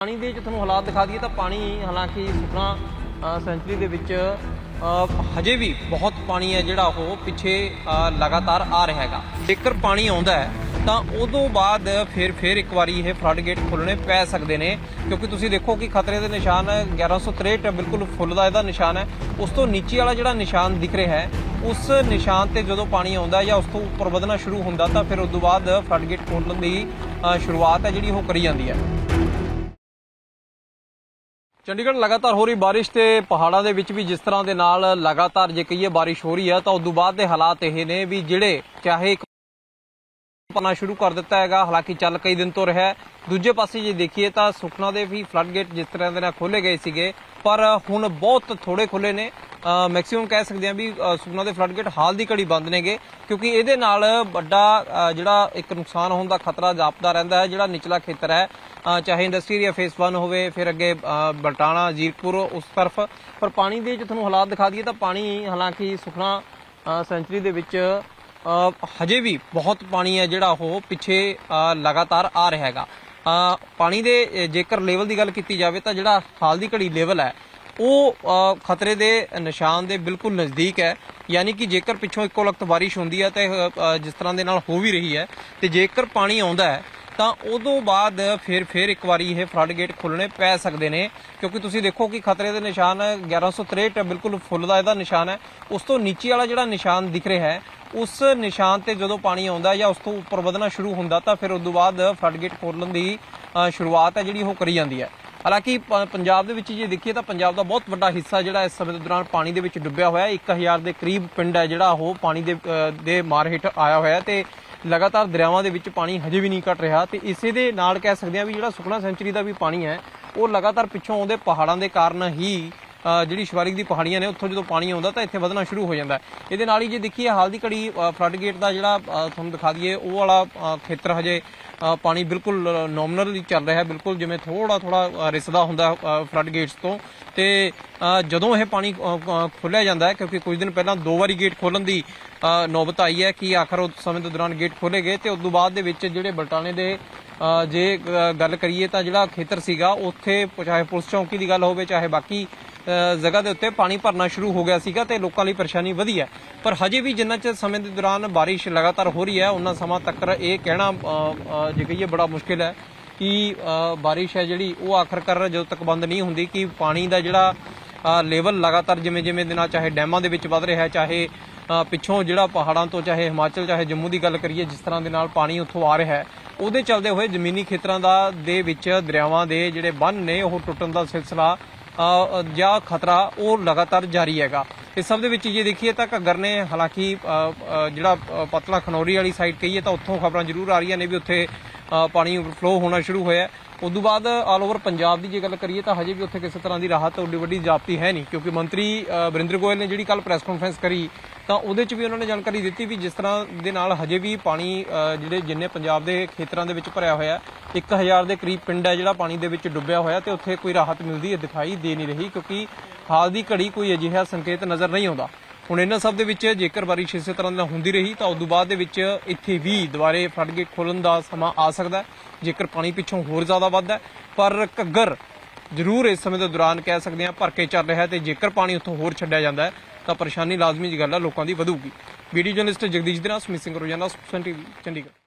ਪਾਣੀ ਦੇ ਜੇ ਤੁਹਾਨੂੰ ਹਾਲਾਤ ਦਿਖਾ ਦਈਏ ਤਾਂ ਪਾਣੀ ਹਾਲਾਂਕਿ ਸੁਖਨਾ ਅ, ਸੈਂਚੁਰੀ ਦੇ ਵਿੱਚ ਹਜੇ ਵੀ ਬਹੁਤ ਪਾਣੀ ਹੈ ਜਿਹੜਾ ਉਹ ਪਿੱਛੇ ਲਗਾਤਾਰ ਆ ਰਿਹਾ ਹੈਗਾ। ਜੇਕਰ ਪਾਣੀ ਆਉਂਦਾ ਹੈ ਤਾਂ ਉਦੋਂ ਬਾਅਦ ਫਿਰ ਫਿਰ ਇੱਕ ਵਾਰੀ ਇਹ ਫਲੱਡ ਗੇਟ ਖੁੱਲਣੇ ਪੈ ਸਕਦੇ ਨੇ। ਕਿਉਂਕਿ ਤੁਸੀਂ ਦੇਖੋ ਕਿ ਖਤਰੇ ਦੇ ਨਿਸ਼ਾਨ 1163 ਬਿਲਕੁਲ ਫੁੱਲ ਦਾ ਇਹਦਾ ਨਿਸ਼ਾਨ ਹੈ। ਉਸ ਤੋਂ ਨੀਚੇ ਵਾਲਾ ਜਿਹੜਾ ਨਿਸ਼ਾਨ ਦਿਖ ਰਿਹਾ ਹੈ ਉਸ ਨਿਸ਼ਾਨ ਤੇ ਜਦੋਂ ਪਾਣੀ ਆਉਂਦਾ ਜਾਂ ਉਸ ਤੋਂ ਉੱਪਰ ਵਧਣਾ ਸ਼ੁਰੂ ਹੁੰਦਾ ਤਾਂ ਫਿਰ ਉਸ ਤੋਂ ਬਾਅਦ ਫਲੱਡ ਗੇਟ ਖੋਲ੍ਹਣ ਦੀ ਸ਼ੁਰੂਆਤ ਹੈ ਜਿਹੜੀ ਉਹ ਕਰੀ ਜਾਂਦੀ ਹੈ। ਚੰਡੀਗੜ੍ਹ ਲਗਾਤਾਰ ਹੋ ਰਹੀ ਬਾਰਿਸ਼ ਤੇ ਪਹਾੜਾਂ ਦੇ ਵਿੱਚ ਵੀ ਜਿਸ ਤਰ੍ਹਾਂ ਦੇ ਨਾਲ ਲਗਾਤਾਰ ਜੇ ਕਹੀਏ ਬਾਰਿਸ਼ ਹੋ ਰਹੀ ਹੈ, ਤਾਂ ਉਸ ਤੋਂ ਬਾਅਦ ਦੇ ਹਾਲਾਤ ਇਹ ਨੇ ਵੀ ਜਿਹੜੇ ਚਾਹੇ ਪਨਾ ਸ਼ੁਰੂ ਕਰ ਦਿੱਤਾ ਹੈਗਾ ਹਾਲਾਂਕਿ ਚੱਲ ਕਈ ਦਿਨ ਤੋਂ ਰਿਹਾ ਦੂਜੇ ਪਾਸੇ ਜੇ ਦੇਖੀਏ ਤਾਂ ਸੁਖਨਾ ਦੇ ਵੀ ਫਲੱਡ ਗੇਟ ਜਿਸ ਤਰ੍ਹਾਂ ਦੇ ਨਾਲ ਖੋਲੇ ਗਏ ਸੀਗੇ ਪਰ ਹੁਣ ਬਹੁਤ ਥੋੜੇ ਖੁੱਲੇ ਨੇ। ਮੈਕਸਿਮਮ ਕਹਿ ਸਕਦੇ ਹਾਂ ਵੀ ਸੁਖਨਾ ਦੇ ਫਲੱਡ ਗੇਟ ਹਾਲ ਦੀ ਘੜੀ ਬੰਦ ਨੇਗੇ ਕਿਉਂਕਿ ਇਹਦੇ ਨਾਲ ਵੱਡਾ ਜਿਹੜਾ ਇੱਕ ਨੁਕਸਾਨ ਹੋਣ ਦਾ ਖਤਰਾ ਜਾਪਦਾ ਰਹਿੰਦਾ ਹੈ ਜਿਹੜਾ ਨਿਚਲਾ ਖੇਤਰ ਹੈ। ਚਾਹੇ ਇੰਡਸਟਰੀ ਏਰੀਆ ਫੇਸ 1 ਹੋਵੇ ਫਿਰ ਅੱਗੇ ਬਲਟਾਣਾ ਜੀਰਪੁਰ ਉਸ ਤਰਫ। ਪਰ ਪਾਣੀ ਦੇ ਜੇ ਤੁਹਾਨੂੰ ਹਾਲਾਤ ਦਿਖਾ ਦਈਏ ਤਾਂ ਪਾਣੀ ਹਾਲਾਂਕਿ ਸੁਖਨਾ ਅ, ਸੈਂਚੁਰੀ ਦੇ ਵਿੱਚ ਹਜੇ ਵੀ ਬਹੁਤ ਪਾਣੀ ਹੈ ਜਿਹੜਾ ਉਹ ਪਿੱਛੇ ਲਗਾਤਾਰ ਆ ਰਿਹਾ ਹੈਗਾ। ਪਾਣੀ ਦੇ ਜੇਕਰ ਲੈਵਲ ਦੀ ਗੱਲ ਕੀਤੀ ਜਾਵੇ ਤਾਂ ਜਿਹੜਾ ਹਾਲ ਦੀ ਘੜੀ ਲੈਵਲ ਹੈ, ਉਹ ਖਤਰੇ ਦੇ ਨਿਸ਼ਾਨ ਦੇ ਬਿਲਕੁਲ ਨਜ਼ਦੀਕ ਹੈ। ਯਾਨੀ ਕਿ ਜੇਕਰ ਪਿੱਛੋਂ ਇੱਕੋ ਲਖਤ ਬਾਰਿਸ਼ ਹੁੰਦੀ ਹੈ ਤੇ ਜਿਸ ਤਰ੍ਹਾਂ ਦੇ ਨਾਲ ਹੋ ਵੀ ਰਹੀ ਹੈ ਤੇ ਜੇਕਰ ਪਾਣੀ ਆਉਂਦਾ ਹੈ, ਤਾਂ ਉਦੋਂ ਬਾਅਦ ਫਿਰ ਫਿਰ ਇੱਕ ਵਾਰੀ ਇਹ ਫਲੱਡ ਗੇਟ ਖੁੱਲਣੇ ਪੈ ਸਕਦੇ ਨੇ। ਕਿਉਂਕਿ ਤੁਸੀਂ ਦੇਖੋ ਕਿ ਖਤਰੇ ਦੇ ਨਿਸ਼ਾਨ 1163 ਬਿਲਕੁਲ ਫੁੱਲ ਦਾ ਇਹਦਾ ਨਿਸ਼ਾਨ ਹੈ। ਉਸ ਤੋਂ ਨੀਚੇ ਵਾਲਾ ਜਿਹੜਾ ਨਿਸ਼ਾਨ ਦਿਖ ਰਿਹਾ ਹੈ ਉਸ ਨਿਸ਼ਾਨ ਤੇ ਜਦੋਂ ਪਾਣੀ ਆਉਂਦਾ ਜਾਂ ਉਸ ਤੋਂ ਉੱਪਰ ਵਧਣਾ ਸ਼ੁਰੂ ਹੁੰਦਾ ਤਾਂ ਫਿਰ ਉਸ ਤੋਂ ਬਾਅਦ ਫਲੱਡਗੇਟ ਖੋਲਣ ਦੀ ਸ਼ੁਰੂਆਤ ਹੈ ਜਿਹੜੀ ਉਹ ਕਰੀ ਜਾਂਦੀ ਹੈ। ਹਾਲਾਂਕਿ ਪ- ਪੰਜਾਬ ਦੇ ਵਿੱਚ ਜੇ ਦੇਖੀਏ ਤਾਂ ਪੰਜਾਬ ਦਾ ਬਹੁਤ ਵੱਡਾ ਹਿੱਸਾ ਜਿਹੜਾ ਇਸ ਸਮੇਂ ਦੇ ਦੌਰਾਨ ਪਾਣੀ ਦੇ ਵਿੱਚ ਡੁੱਬਿਆ ਹੋਇਆ ਹੈ। 1000 ਦੇ ਕਰੀਬ ਪਿੰਡ ਹੈ ਜਿਹੜਾ ਉਹ ਪਾਣੀ ਦੇ ਦੇ ਮਾਰ ਹੇਠ ਆਇਆ ਹੋਇਆ ਹੈ ਤੇ ਲਗਾਤਾਰ ਦਰਿਆਵਾਂ ਦੇ ਵਿੱਚ ਪਾਣੀ ਹਜੇ ਵੀ ਨਹੀਂ ਘਟ ਰਿਹਾ ਤੇ ਇਸੇ ਦੇ ਨਾਲ ਕਹਿ ਸਕਦੇ ਹਾਂ ਵੀ ਜਿਹੜਾ ਸੁਖਨਾ ਸੈਂਚਰੀ ਦਾ ਵੀ ਪਾਣੀ ਹੈ, ਉਹ ਲਗਾਤਾਰ ਪਿੱਛੋਂ ਆਉਂਦੇ ਪਹਾੜਾਂ ਦੇ ਕਾਰਨ ਹੀ ਜਿਹੜੀ ਸ਼ਿਵਾਲਿਕ ਦੀ ਪਹਾੜੀਆਂ ਨੇ ਉੱਥੋਂ ਜਦੋਂ ਪਾਣੀ ਆਉਂਦਾ ਤਾਂ ਇੱਥੇ ਵਧਣਾ ਸ਼ੁਰੂ ਹੋ ਜਾਂਦਾ ਇਹਦੇ ਨਾਲ ਹੀ ਜੇ ਦੇਖੀਏ ਹਾਲ ਦੀ ਘੜੀ ਅ, ਫਲੱਡ ਗੇਟ ਦਾ ਜਿਹੜਾ ਤੁਹਾਨੂੰ ਦਿਖਾ ਦਈਏ ਉਹ ਵਾਲਾ ਖੇਤਰ ਹਜੇ ਪਾਣੀ ਬਿਲਕੁਲ ਨੋਮਨਲੀ ਚੱਲ ਰਿਹਾ ਬਿਲਕੁਲ ਜਿਵੇਂ ਥੋੜਾ ਥੋੜਾ ਰਿਸਦਾ ਹੁੰਦਾ ਫਲੱਡ ਗੇਟਸ ਤੋਂ। ਤੇ ਜਦੋਂ ਇਹ ਪਾਣੀ ਖੁੱਲਿਆ ਜਾਂਦਾ ਹੈ ਕਿਉਂਕਿ ਕੁਝ ਦਿਨ ਪਹਿਲਾਂ ਦੋ ਵਾਰੀ ਗੇਟ ਖੋਲਣ ਦੀ ਨੌਬਤ ਆਈ ਹੈ ਕਿ ਆਖਰ ਉਸ ਸਮੇਂ ਦੇ ਦੌਰਾਨ ਗੇਟ ਖੋਲੇ ਗਏ। ਤੇ ਉਸ ਤੋਂ ਬਾਅਦ ਦੇ ਵਿੱਚ ਜਿਹੜੇ ਬਲਟਾਣੇ ਦੇ ਜੇ ਗੱਲ ਕਰੀਏ ਤਾਂ ਜਿਹੜਾ ਖੇਤਰ ਸੀਗਾ ਉੱਥੇ ਚਾਹੇ ਪੁਲਿਸ ਚੌਂਕੀ ਦੀ ਗੱਲ ਹੋਵੇ ਚਾਹੇ ਬਾਕੀ ਜਗ੍ਹਾ ਦੇ ਉੱਤੇ ਪਾਣੀ ਭਰਨਾ ਸ਼ੁਰੂ ਹੋ ਗਿਆ ਸੀਗਾ ਤੇ ਲੋਕਾਂ ਲਈ ਪਰੇਸ਼ਾਨੀ ਵਧੀ ਹੈ। ਪਰ ਹਜੇ ਵੀ ਜਿੰਨਾ ਚਿਰ ਸਮੇਂ ਦੇ ਦੌਰਾਨ ਬਾਰਿਸ਼ ਲਗਾਤਾਰ ਹੋ ਰਹੀ ਹੈ, ਉਹਨਾਂ ਸਮਾਂ ਤੱਕ ਇਹ ਕਹਿਣਾ ਜੇ ਕਹੀਏ ਬੜਾ ਮੁਸ਼ਕਿਲ ਹੈ ਕਿ ਬਾਰਿਸ਼ ਹੈ ਜਿਹੜੀ, ਉਹ ਆਖਰਕਾਰ ਜਦੋਂ ਤੱਕ ਬੰਦ ਨਹੀਂ ਹੁੰਦੀ ਕਿ ਪਾਣੀ ਦਾ ਜਿਹੜਾ ਲੈਵਲ ਲਗਾਤਾਰ ਜਿਵੇਂ ਜਿਵੇਂ ਦੇ ਨਾਲ ਚਾਹੇ ਡੈਮਾਂ ਦੇ ਵਿੱਚ ਵੱਧ ਰਿਹਾ ਹੈ, ਚਾਹੇ ਪਿੱਛੋਂ ਜਿਹੜਾ ਪਹਾੜਾਂ ਤੋਂ, ਚਾਹੇ ਹਿਮਾਚਲ, ਚਾਹੇ ਜੰਮੂ ਦੀ ਗੱਲ ਕਰੀਏ, ਜਿਸ ਤਰ੍ਹਾਂ ਦੇ ਨਾਲ ਪਾਣੀ ਉੱਥੋਂ ਆ ਰਿਹਾ ਹੈ, ਉਹਦੇ ਚੱਲਦੇ ਹੋਏ ਜ਼ਮੀਨੀ ਖੇਤਰਾਂ ਦਾ, ਦੇ ਵਿੱਚ ਦਰਿਆਵਾਂ ਦੇ ਜਿਹੜੇ ਬੰਨ ਨੇ, ਉਹ ਟੁੱਟਣ ਦਾ ਸਿਲਸਿਲਾ ਜਾਂ ਖਤਰਾ ਉਹ ਲਗਾਤਾਰ ਜਾਰੀ ਹੈਗਾ। ਇਸ ਸਭ ਦੇ ਵਿੱਚ ਜੇ ਦੇਖੀਏ ਤਾਂ ਘੱਗਰ ਨੇ ਹਾਲਾਂਕਿ ਜਿਹੜਾ ਪਤਲਾ ਖਨੌਰੀ ਵਾਲੀ ਸਾਈਡ ਕਹੀਏ ਤਾਂ ਉੱਥੋਂ ਖਬਰਾਂ ਜ਼ਰੂਰ ਆ ਰਹੀਆਂ ਨੇ ਵੀ ਉੱਥੇ ਪਾਣੀ ਓਵਰਫਲੋ ਹੋਣਾ ਸ਼ੁਰੂ ਹੋਇਆ। ਉਸ ਤੋਂ ਬਾਅਦ ਆਲ ਓਵਰ ਪੰਜਾਬ ਦੀ ਜੇ ਗੱਲ ਕਰੀਏ ਤਾਂ ਹਜੇ ਵੀ ਉੱਥੇ ਕਿਸੇ ਤਰ੍ਹਾਂ ਦੀ ਰਾਹਤ ਉੱਡੀ ਵੱਡੀ ਜਾਪਤੀ ਹੈ ਨਹੀਂ ਕਿਉਂਕਿ ਮੰਤਰੀ ਅ, ਵਰਿੰਦਰ ਗੋਇਲ ਨੇ ਜਿਹੜੀ ਕੱਲ ਪ੍ਰੈਸ ਕਾਨਫਰੰਸ ਕਰੀ ਤਾਂ ਉਹਦੇ 'ਚ ਵੀ ਉਹਨਾਂ ਨੇ ਜਾਣਕਾਰੀ ਦਿੱਤੀ ਵੀ ਜਿਸ ਤਰ੍ਹਾਂ ਦੇ ਨਾਲ ਹਜੇ ਵੀ ਪਾਣੀ ਜਿਹੜੇ ਜਿੰਨੇ ਪੰਜਾਬ ਦੇ ਖੇਤਰਾਂ ਦੇ ਵਿੱਚ ਭਰਿਆ ਹੋਇਆ ਹੈ, 1000 ਦੇ ਕਰੀਬ ਪਿੰਡ ਹੈ ਜਿਹੜਾ ਪਾਣੀ ਦੇ ਵਿੱਚ ਡੁੱਬਿਆ ਹੋਇਆ ਤੇ ਉੱਥੇ ਕੋਈ ਰਾਹਤ ਮਿਲਦੀ ਹੈ ਦਿਖਾਈ ਦੇ ਨਹੀਂ ਰਹੀ ਕਿਉਂਕਿ ਹਾਲ ਦੀ ਘੜੀ ਕੋਈ ਅਜਿਹਾ ਸੰਕੇਤ ਨਜ਼ਰ ਨਹੀਂ ਆਉਂਦਾ। ਹੁਣ ਇਹਨਾਂ ਸਭ ਦੇ ਵਿੱਚ ਜੇਕਰ ਬਾਰਿਸ਼ ਇਸੇ ਤਰ੍ਹਾਂ ਨਾਲ ਹੁੰਦੀ ਰਹੀ ਤਾਂ ਉਦੋਂ ਬਾਅਦ ਦੇ ਵਿੱਚ ਇੱਥੇ ਵੀ ਦੁਬਾਰੇ ਫੜ ਕੇ ਖੋਲਣ ਦਾ ਸਮਾਂ ਆ ਸਕਦਾ ਜੇਕਰ ਪਾਣੀ ਪਿੱਛੋਂ ਹੋਰ ਜ਼ਿਆਦਾ ਵੱਧਦਾ ਪਰ ਘੱਗਰ ਜ਼ਰੂਰ ਇਸ ਸਮੇਂ ਦੇ ਦੌਰਾਨ ਕਹਿ ਸਕਦੇ ਹਾਂ ਭਰ ਕੇ ਚੱਲ ਰਿਹਾ ਹੈ ਤੇ ਜੇਕਰ ਪਾਣੀ ਉੱਥੋਂ ਹੋਰ ਛੱਡਿਆ ਜਾਂਦਾ ਹੈ, ਤਾਂ ਪਰੇਸ਼ਾਨੀ ਲਾਜ਼ਮੀ ਜੀ ਗੱਲ ਹੈ, ਲੋਕਾਂ ਦੀ ਵਧੂਗੀ। ਵੀਡੀਓ ਜਰਨਲਿਸਟ ਜਗਦੀਸ਼ ਦੇ ਨਾਲ ਸਮਿਤ ਸਿੰਘ ਰੋਜ਼ਾਨਾ ਸੁਪਸਨ ਟੀਵੀ, ਚੰਡੀਗੜ੍ਹ।